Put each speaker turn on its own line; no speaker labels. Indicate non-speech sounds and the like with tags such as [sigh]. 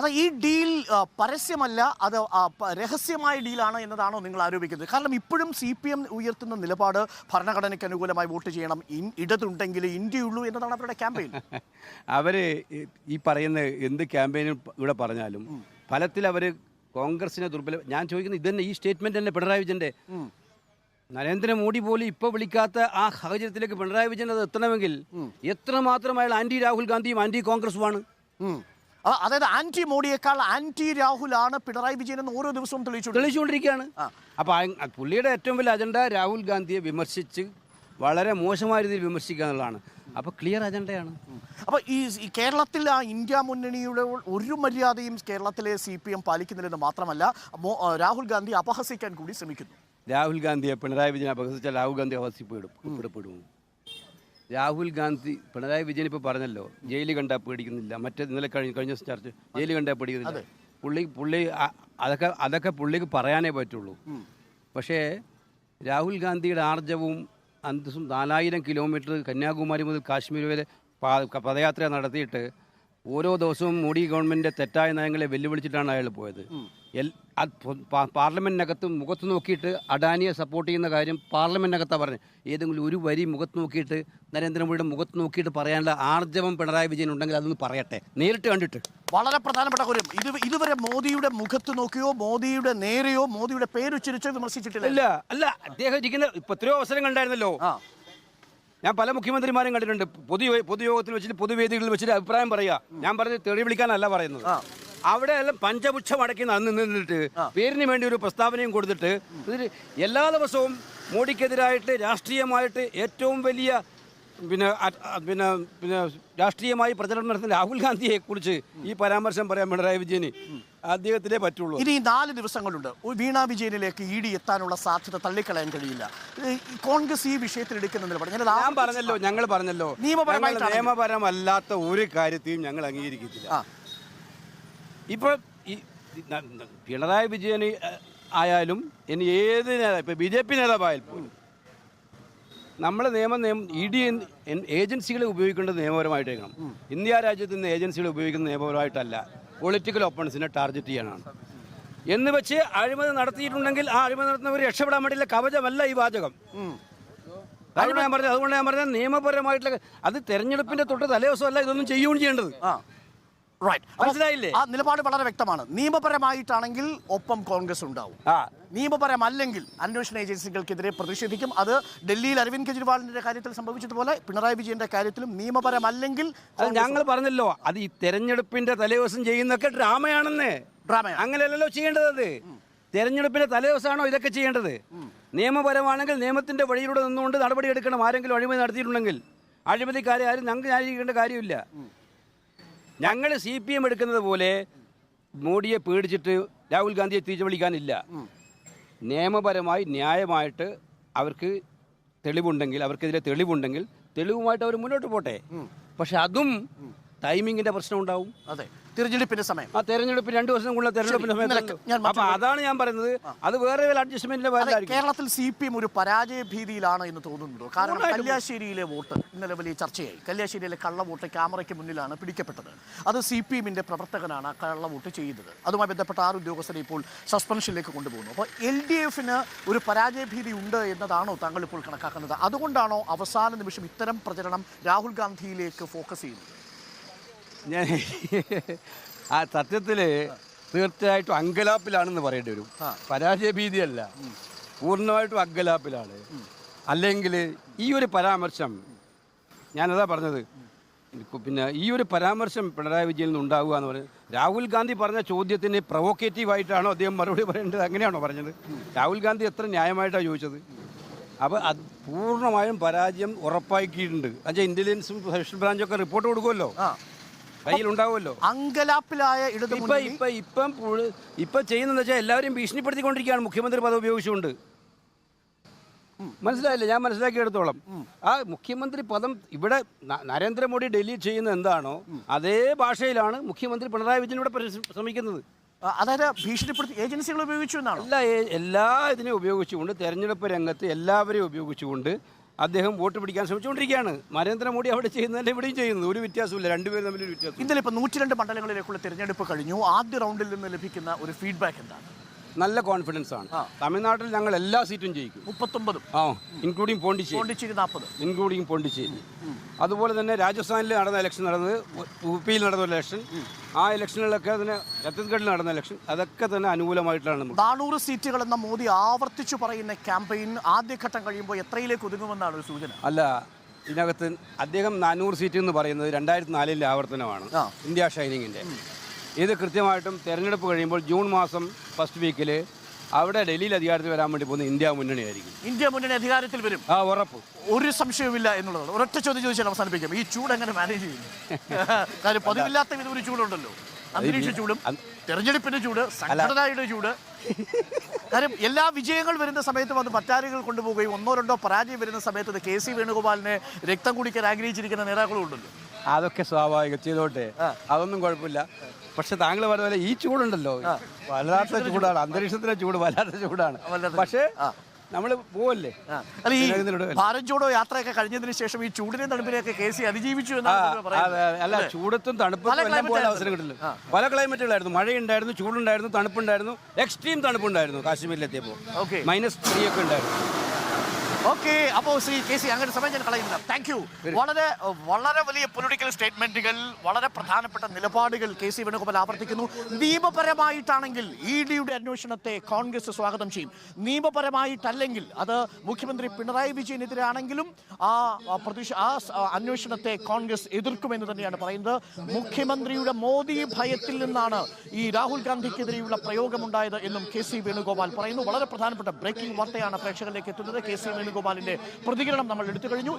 അതാ ഈ ഡീൽ പരസ്യമല്ല അത് രഹസ്യമായ ഡീലാണ് എന്നതാണോ നിങ്ങൾ ആരോപിക്കുന്നത്. കാരണം ഇപ്പോഴും സി പി എം ഉയർത്തുന്ന നിലപാട് ഭരണഘടനയ്ക്ക് അനുകൂലമായി വോട്ട് ചെയ്യണം. ഇടതുണ്ടെങ്കിൽ ഇന്ത്യയുള്ളൂ എന്നതാണ് അവരുടെ ക്യാമ്പയിൻ. [laughs]
അവർ ഈ- പറയുന്ന എന്ത് ക്യാമ്പയിനും ഇവിടെ പറഞ്ഞാലും ഫലത്തിൽ അവർ കോൺഗ്രസിനെ ദുർബല ഞാൻ ചോദിക്കുന്നത് ഇതന്നെ ഈ സ്റ്റേറ്റ്മെന്റ് തന്നെ പിണറായി വിജയന്റെ. നരേന്ദ്രമോദി പോലും ഇപ്പൊ വിളിക്കാത്ത ആ സാഹചര്യത്തിലേക്ക് പിണറായി വിജയൻ അത് എത്തണമെങ്കിൽ എത്രമാത്രം അയാൾ ആന്റി രാഹുൽ ഗാന്ധിയും ആന്റി കോൺഗ്രസുമാണ്.
അതായത് ആന്റി മോഡിയേക്കാൾ ആന്റി രാഹുലാണ് പിണറായി വിജയൻ എന്ന് ഓരോ ദിവസവും തെളിയിച്ചു
തെളിയിച്ചുകൊണ്ടിരിക്കുകയാണ്. അപ്പൊ ആ- ആ പുള്ളിയുടെ ഏറ്റവും വലിയ അജണ്ട രാഹുൽ ഗാന്ധിയെ വിമർശിച്ച് വളരെ മോശമായ രീതിയിൽ വിമർശിക്കുക എന്നുള്ളതാണ്. അപ്പൊ ക്ലിയർ അജണ്ടയാണ്.
അപ്പൊ ഈ കേരളത്തിൽ ആ ഇന്ത്യ മുന്നണിയുടെ ഒരു മര്യാദയും കേരളത്തിലെ സി പി എം പാലിക്കുന്നില്ലെന്ന് മാത്രമല്ല രാഹുൽ ഗാന്ധി അപഹസിക്കാൻ കൂടി ശ്രമിക്കുന്നു.
രാഹുൽ ഗാന്ധിയെ പിണറായി വിജയൻ അപഹസിച്ചാൽ രാഹുൽ ഗാന്ധി അപഹസിപ്പെടും രാഹുൽ ഗാന്ധി പിണറായി വിജയൻ ഇപ്പോൾ പറഞ്ഞല്ലോ ജയിലിൽ കണ്ടാൽ പേടിക്കുന്നില്ല. മറ്റേ ഇന്നലെ കഴിഞ്ഞ കഴിഞ്ഞ ദിവസം ചർച്ച ജയിലിൽ കണ്ടാൽ പേടിക്കുന്നില്ല. പുള്ളി പുള്ളി അതൊക്കെ അതൊക്കെ പുള്ളിക്ക് പറയാനേ പറ്റുള്ളൂ. പക്ഷേ രാഹുൽ ഗാന്ധിയുടെ ആർജവും അന്തസ്സും നാലായിരം കിലോമീറ്റർ കന്യാകുമാരി മുതൽ കാശ്മീർ വരെ പദയാത്ര നടത്തിയിട്ട് ഓരോ ദിവസവും മോഡി ഗവൺമെന്റിന്റെ തെറ്റായ നയങ്ങളെ വെല്ലുവിളിച്ചിട്ടാണ് അയാൾ പോയത്. എൽ- അത് പൊ- പാ- പാർലമെന്റിനകത്ത് മുഖത്ത് നോക്കിയിട്ട് അഡാനിയെ സപ്പോർട്ട് ചെയ്യുന്ന കാര്യം പാർലമെന്റിനകത്താണ് പറഞ്ഞത്. ഏതെങ്കിലും ഒരു വരി മുഖത്ത് നോക്കിയിട്ട് നരേന്ദ്രമോദിയുടെ മുഖത്ത് നോക്കിയിട്ട് പറയാനുള്ള ആർജവം പിണറായി വിജയൻ ഉണ്ടെങ്കിൽ അതൊന്ന് പറയട്ടെ. നേരിട്ട് കണ്ടിട്ട്.
വളരെ പ്രധാനപ്പെട്ട കാര്യം. ഇത് ഇതുവരെ മോദിയുടെ മുഖത്ത് നോക്കിയോ മോദിയുടെ നേരെയോ മോദിയുടെ പേരുച്ചരിച്ചോ വിമർശിച്ചിട്ടില്ല.
ഇല്ല അല്ല അദ്ദേഹം ഇരിക്കുന്ന ഇപ്പൊ എത്രയോ അവസരങ്ങൾ ഉണ്ടായിരുന്നല്ലോ ഞാൻ പല മുഖ്യമന്ത്രിമാരും കണ്ടിട്ടുണ്ട്. പൊതു പൊതുയോഗത്തിൽ വെച്ചിട്ട് പൊതുവേദികളിൽ വെച്ചിട്ട് അഭിപ്രായം പറയുക ഞാൻ പറഞ്ഞത് തെറി വിളിക്കാനല്ല പറയുന്നത് അവിടെ എല്ലാം പഞ്ചപുച്ഛം അടക്കി അന്ന് നിന്നിട്ട് പേരിന് വേണ്ടി ഒരു പ്രസ്താവനയും കൊടുത്തിട്ട് ഇതിൽ എല്ലാ ദിവസവും മോഡിക്കെതിരായിട്ട് രാഷ്ട്രീയമായിട്ട് ഏറ്റവും വലിയ പിന്നെ പിന്നെ പിന്നെ രാഷ്ട്രീയമായി പ്രചരണം നടത്തുന്ന രാഹുൽ ഗാന്ധിയെ കുറിച്ച് ഈ പരാമർശം പറയാൻ പിണറായി വിജയന് അദ്ദേഹത്തിലേ പറ്റുള്ളൂ.
ഇനി നാല് ദിവസങ്ങളുണ്ട്. വീണ വിജയനിലേക്ക് ഇ ഡി എത്താനുള്ള സാധ്യത തള്ളിക്കളയാൻ കഴിയില്ല. കോൺഗ്രസ് ഈ വിഷയത്തിൽ എടുക്കുന്ന നിലപാട്
ഞാൻ പറഞ്ഞല്ലോ ഞങ്ങൾ പറഞ്ഞല്ലോ. നിയമപരമല്ലാത്ത ഒരു കാര്യത്തെയും ഞങ്ങൾ അംഗീകരിക്കത്തില്ല. ഇപ്പോൾ ഈ പിണറായി വിജയൻ ആയാലും ഇനി ഏത് നേതാവ് ഇപ്പൊ ബി ജെ പി നേതാവായാൽ പോലും നമ്മളെ നിയമം നിയമം ഇ ഡി ഏജൻസികളെ ഉപയോഗിക്കേണ്ടത് നിയമപരമായിട്ടേക്കണം. ഇന്ത്യ രാജ്യത്ത് നിന്ന് ഏജൻസികളെ ഉപയോഗിക്കുന്ന നിയമപരമായിട്ടല്ല. പൊളിറ്റിക്കൽ ഓപ്പൺസിനെ ടാർഗറ്റ് ചെയ്യാനാണ് എന്ന് വെച്ച് അഴിമതി നടത്തിയിട്ടുണ്ടെങ്കിൽ ആ അഴിമതി നടത്തുന്നവർ രക്ഷപ്പെടാൻ വേണ്ടിയുള്ള കവചമല്ല ഈ വാചകം. അതുകൊണ്ട് ഞാൻ പറഞ്ഞത് അതുകൊണ്ട് ഞാൻ പറഞ്ഞത് നിയമപരമായിട്ടുള്ള അത് തെരഞ്ഞെടുപ്പിന്റെ തൊട്ട് തലേദിവസമല്ല ഇതൊന്നും ചെയ്യുകയും ചെയ്യേണ്ടത്. മനസ്സിലായില്ലേ?
ആ നിലപാട് വളരെ വ്യക്തമാണ്. നിയമപരമായിട്ടാണെങ്കിൽ ഒപ്പം കോൺഗ്രസ് ഉണ്ടാവും. നിയമപരമല്ലെങ്കിൽ അന്വേഷണ ഏജൻസികൾക്കെതിരെ പ്രതിഷേധിക്കും. അത് ഡൽഹിയിൽ അരവിന്ദ് കെജ്രിവാളിന്റെ കാര്യത്തിൽ സംഭവിച്ചതുപോലെ പിണറായി വിജയന്റെ കാര്യത്തിലും നിയമപരമല്ലെങ്കിൽ
ഞങ്ങൾ പറഞ്ഞല്ലോ അത് ഈ തെരഞ്ഞെടുപ്പിന്റെ തലേദിവസം ചെയ്യുന്നൊക്കെ ഡ്രാമയാണെന്ന്.
ഡ്രാമ
അങ്ങനെയല്ലല്ലോ ചെയ്യേണ്ടത് അത്. തെരഞ്ഞെടുപ്പിന്റെ തലേദിവസമാണോ ഇതൊക്കെ ചെയ്യേണ്ടത്? നിയമപരമാണെങ്കിൽ നിയമത്തിന്റെ വഴിയിലൂടെ നിന്നുകൊണ്ട് നടപടി എടുക്കണം ആരെങ്കിലും അഴിമതി നടത്തിയിട്ടുണ്ടെങ്കിൽ. അഴിമതിക്കാരെ ആരും ഞങ്ങൾക്ക് ന്യായീകരിക്കേണ്ട കാര്യമില്ല. ഞങ്ങൾ സി പി എം എടുക്കുന്നത് പോലെ മോഡിയെ പേടിച്ചിട്ട് രാഹുൽ ഗാന്ധിയെ തിരിച്ചു വിളിക്കാനില്ല. നിയമപരമായി ന്യായമായിട്ട് അവർക്ക് തെളിവുണ്ടെങ്കിൽ അവർക്കെതിരെ തെളിവുണ്ടെങ്കിൽ തെളിവുമായിട്ട് അവർ മുന്നോട്ട് പോട്ടെ. പക്ഷെ അതും ടൈമിങ്ങിന്റെ പ്രശ്നം ഉണ്ടാവും
അതെ. തിരഞ്ഞെടുപ്പിന്റെ സമയം.
ആ തെരഞ്ഞെടുപ്പ് രണ്ടു വർഷത്തിനുള്ള തെരഞ്ഞെടുപ്പിന്റെ
സമയം
സമയത്ത് അപ്പൊ അതാണ് ഞാൻ പറയുന്നത്. അത് വേറെ അഡ്ജസ്റ്റ്മെന്റിന്റെ
കേരളത്തിൽ സി പി എം ഒരു പരാജയ ഭീതിയിലാണ് എന്ന് തോന്നുന്നുണ്ടോ? കാരണം കല്യാശ്ശേരിയിലെ വോട്ട് ഇന്നലെ വലിയ ചർച്ചയായി. കല്യാശ്ശേരിയിലെ കള്ള വോട്ട് ക്യാമറയ്ക്ക് മുന്നിലാണ് പിടിക്കപ്പെട്ടത്. അത് സി പി എമ്മിന്റെ പ്രവർത്തകനാണ് ആ കള്ള വോട്ട് ചെയ്തത്. അതുമായി ബന്ധപ്പെട്ട ആറ് ഉദ്യോഗസ്ഥരെ ഇപ്പോൾ സസ്പെൻഷനിലേക്ക് കൊണ്ടുപോകുന്നു. അപ്പോൾ എൽ ഡി എഫിന് ഒരു പരാജയ ഭീതി ഉണ്ട് എന്നതാണോ താങ്കൾ ഇപ്പോൾ കണക്കാക്കുന്നത്? അതുകൊണ്ടാണോ അവസാന നിമിഷം ഇത്തരം പ്രചരണം രാഹുൽ ഗാന്ധിയിലേക്ക് ഫോക്കസ് ചെയ്യുന്നത്?
ഞാൻ ആ സത്യത്തിൽ തീർച്ചയായിട്ടും അങ്കലാപ്പിലാണെന്ന് പറയേണ്ടി വരും. പരാജയ ഭീതിയല്ല പൂർണമായിട്ടും അങ്കലാപ്പിലാണ്. അല്ലെങ്കിൽ ഈ ഒരു പരാമർശം ഞാനതാ പറഞ്ഞത്. പിന്നെ ഈ ഒരു പരാമർശം പിണറായി വിജയനിൽ നിന്ന് ഉണ്ടാവുക എന്ന് പറഞ്ഞത് രാഹുൽ ഗാന്ധി പറഞ്ഞ ചോദ്യത്തിന് പ്രൊവോക്കേറ്റീവ് ആയിട്ടാണോ അദ്ദേഹം മറുപടി പറയേണ്ടത്? അങ്ങനെയാണോ പറഞ്ഞത്? രാഹുൽ ഗാന്ധി എത്ര ന്യായമായിട്ടാണ് ചോദിച്ചത്? അപ്പോൾ അത് പൂർണമായും പരാജയം ഉറപ്പാക്കിയിട്ടുണ്ട് അച്ഛാ ഇന്റലിജൻസും സ്പെഷ്യൽ ബ്രാഞ്ചൊക്കെ റിപ്പോർട്ട് കൊടുക്കുമല്ലോ.
ആ
കയ്യിലുണ്ടാവുമല്ലോ.
അങ്കലാപ്പിലായ ഇടതു
ഇപ്പൊ ഇപ്പൊ ഇപ്പം പുഴ- ഇപ്പൊ ചെയ്യുന്നതെന്ന് വെച്ചാൽ എല്ലാവരും ഭീഷണിപ്പെടുത്തിക്കൊണ്ടിരിക്കുകയാണ് മുഖ്യമന്ത്രി പദം ഉപയോഗിച്ചുകൊണ്ട്. മനസ്സിലായില്ല? ഞാൻ മനസ്സിലാക്കിയെടുത്തോളം. ആ മുഖ്യമന്ത്രി പദം ഇവിടെ ന- നരേന്ദ്രമോദി ഡൽഹിയിൽ ചെയ്യുന്ന എന്താണോ അതേ ഭാഷയിലാണ് മുഖ്യമന്ത്രി പിണറായി വിജയൻ ഇവിടെ പരിശ്ര- ശ്രമിക്കുന്നത്.
അതായത് ഭീഷണിപ്പെടുത്തി ഏജൻസികൾ ഉപയോഗിച്ചു എന്നാണ്?
എല്ലാ എല്ലാ ഇതിനെയും ഉപയോഗിച്ചുകൊണ്ട് തെരഞ്ഞെടുപ്പ് രംഗത്ത് എല്ലാവരെയും ഉപയോഗിച്ചുകൊണ്ട് അദ്ദേഹം വോട്ട് പിടിക്കാൻ ശ്രമിച്ചുകൊണ്ടിരിക്കുകയാണ്. നരേന്ദ്രമോദി അവിടെ ചെയ്യുന്നതല്ല ഇവിടെയും ചെയ്യുന്നു ഒരു വ്യത്യാസമില്ല രണ്ടുപേരും തമ്മിൽ ഒരു വ്യത്യാസം
ഇന്നലെ ഇപ്പോൾ നൂറ്റിരണ്ട് മണ്ഡലങ്ങളിലേക്കുള്ള തിരഞ്ഞെടുപ്പ് കഴിഞ്ഞു. ആദ്യ റൗണ്ടിൽ നിന്ന് ലഭിക്കുന്ന ഒരു ഫീഡ്ബാക്ക് എന്താണ്?
നല്ല കോൺഫിഡൻസ് ആണ്. തമിഴ്നാട്ടിൽ ഞങ്ങൾ എല്ലാ സീറ്റും ജയിക്കും.
മുപ്പത്തൊമ്പതും.
ആ ഇൻക്ലൂഡിങ് പോണ്ടിച്ചേരി.
പോണ്ടിച്ചേരി നാൽപ്പത്
ഇൻക്ലൂഡിങ് പോണ്ടിച്ചേരി. അതുപോലെ തന്നെ രാജസ്ഥാനിൽ നടന്ന ഇലക്ഷൻ നടന്നത് യു പിയിൽ നടന്ന ഇലക്ഷൻ ആ ഇലക്ഷനിലൊക്കെ തന്നെ ഛത്തീസ്ഗഡിൽ നടന്ന ഇലക്ഷൻ. അതൊക്കെ തന്നെ അനുകൂലമായിട്ടാണ് നമുക്ക്.
നാനൂറ് സീറ്റുകൾ എന്ന മോദി ആവർത്തിച്ചു പറയുന്ന ക്യാമ്പയിൻ ആദ്യഘട്ടം കഴിയുമ്പോൾ എത്രയിലേക്ക് ഒതുങ്ങുമെന്നാണ് ഒരു സൂചന?
അല്ല ഇതിനകത്ത് അദ്ദേഹം നാനൂറ് സീറ്റ് എന്ന് പറയുന്നത് രണ്ടായിരത്തി നാലിലെ ആവർത്തനമാണ് ഇന്ത്യ ഷൈനിങ്ങിന്റെ. ഇത് കൃത്യമായിട്ടും തെരഞ്ഞെടുപ്പ് കഴിയുമ്പോൾ ജൂൺ മാസം ഫസ്റ്റ് വീക്കിൽ അവിടെ ഡൽഹിയിൽ അധികാരത്തിൽ വരാൻ വേണ്ടി പോകുന്ന ഇന്ത്യ മുന്നണിയായിരിക്കും
ഇന്ത്യ മുന്നണി അധികാരത്തിൽ വരും.
ആ ഉറപ്പ്.
ഒരു സംശയവുമില്ല എന്നുള്ളതാണ് ഒരൊറ്റ ചോദ്യം ചോദിച്ചാൽ അവസാനിപ്പിക്കാം. ഈ ചൂട് എങ്ങനെ മാനേജ് ചെയ്യുന്നു? [laughs] കാര്യം പതിവില്ലാത്ത വിധം ഒരു ചൂടുണ്ടല്ലോ അന്തരീക്ഷ ചൂടും തെരഞ്ഞെടുപ്പിന്റെ ചൂട് സംഘടനയുടെ ചൂട്. കാര്യം എല്ലാ വിജയങ്ങൾ വരുന്ന സമയത്തും അത് പറ്റാരികൾ കൊണ്ടുപോകുകയും ഒന്നോ രണ്ടോ പരാജയം വരുന്ന സമയത്ത് കെ സി വേണുഗോപാലിനെ രക്തം കുടിക്കാൻ ആഗ്രഹിച്ചിരിക്കുന്ന നേതാക്കളും ഉണ്ടല്ലോ.
അതൊക്കെ സ്വാഭാവികം ചെയ്തോട്ടെ. അതൊന്നും കുഴപ്പമില്ല. പക്ഷെ താങ്കൾ പറഞ്ഞ പോലെ ഈ ചൂടുണ്ടല്ലോ. വല്ലാത്ത ചൂടാണ്. അന്തരീക്ഷത്തിലെ ചൂട് വല്ലാത്ത ചൂടാണ്. പക്ഷേ നമ്മൾ പോവല്ലേ.
അല്ല ഈ ഭാരത് ജോഡോ യാത്രയൊക്കെ കഴിഞ്ഞതിന് ശേഷം ഈ ചൂടിനെ തണുപ്പിനെയൊക്കെ കെ സി അതിജീവിച്ചു.
അല്ല ചൂടത്തും
തണുപ്പും
എല്ലാം പോലെ അവസരം കിട്ടില്ല. പല ക്ലൈമറ്റുകളായിരുന്നു മഴയുണ്ടായിരുന്നു ചൂടുണ്ടായിരുന്നു തണുപ്പുണ്ടായിരുന്നു എക്സ്ട്രീം തണുപ്പുണ്ടായിരുന്നു കാശ്മീരിലെത്തിയപ്പോൾ.
Okay.
മൈനസ് ത്രീ ഒക്കെ ഉണ്ടായിരുന്നു.
ഓക്കെ അപ്പോൾ ശ്രീ കെ സി അങ്ങനെ സമയം ഞാൻ കളയുന്നില്ല താങ്ക് യു വളരെ വളരെ വലിയ പൊളിറ്റിക്കൽ സ്റ്റേറ്റ്മെന്റുകൾ വളരെ പ്രധാനപ്പെട്ട നിലപാടുകൾ കെ സി വേണുഗോപാൽ ആവർത്തിക്കുന്നു. നിയമപരമായിട്ടാണെങ്കിൽ ഇ ഡിയുടെ അന്വേഷണത്തെ കോൺഗ്രസ് സ്വാഗതം ചെയ്യും. നിയമപരമായിട്ടല്ലെങ്കിൽ അത് മുഖ്യമന്ത്രി പിണറായി വിജയനെതിരാണെങ്കിലും ആ പ്രതിഷ ആ അന്വേഷണത്തെ കോൺഗ്രസ് എതിർക്കുമെന്ന് തന്നെയാണ് പറയുന്നത്. മുഖ്യമന്ത്രിയുടെ മോദി ഭയത്തിൽ നിന്നാണ് ഈ രാഹുൽ ഗാന്ധിക്കെതിരെയുള്ള പ്രയോഗമുണ്ടായത് എന്നും കെ സി വേണുഗോപാൽ പറയുന്നു. വളരെ പ്രധാനപ്പെട്ട ബ്രേക്കിംഗ് വാർത്തയാണ് പ്രേക്ഷകരിലേക്ക് എത്തുന്നത്. കെ സി വേണുഗോപാലിന്റെ പ്രതികരണം നമ്മൾ എടുത്തു കഴിഞ്ഞു.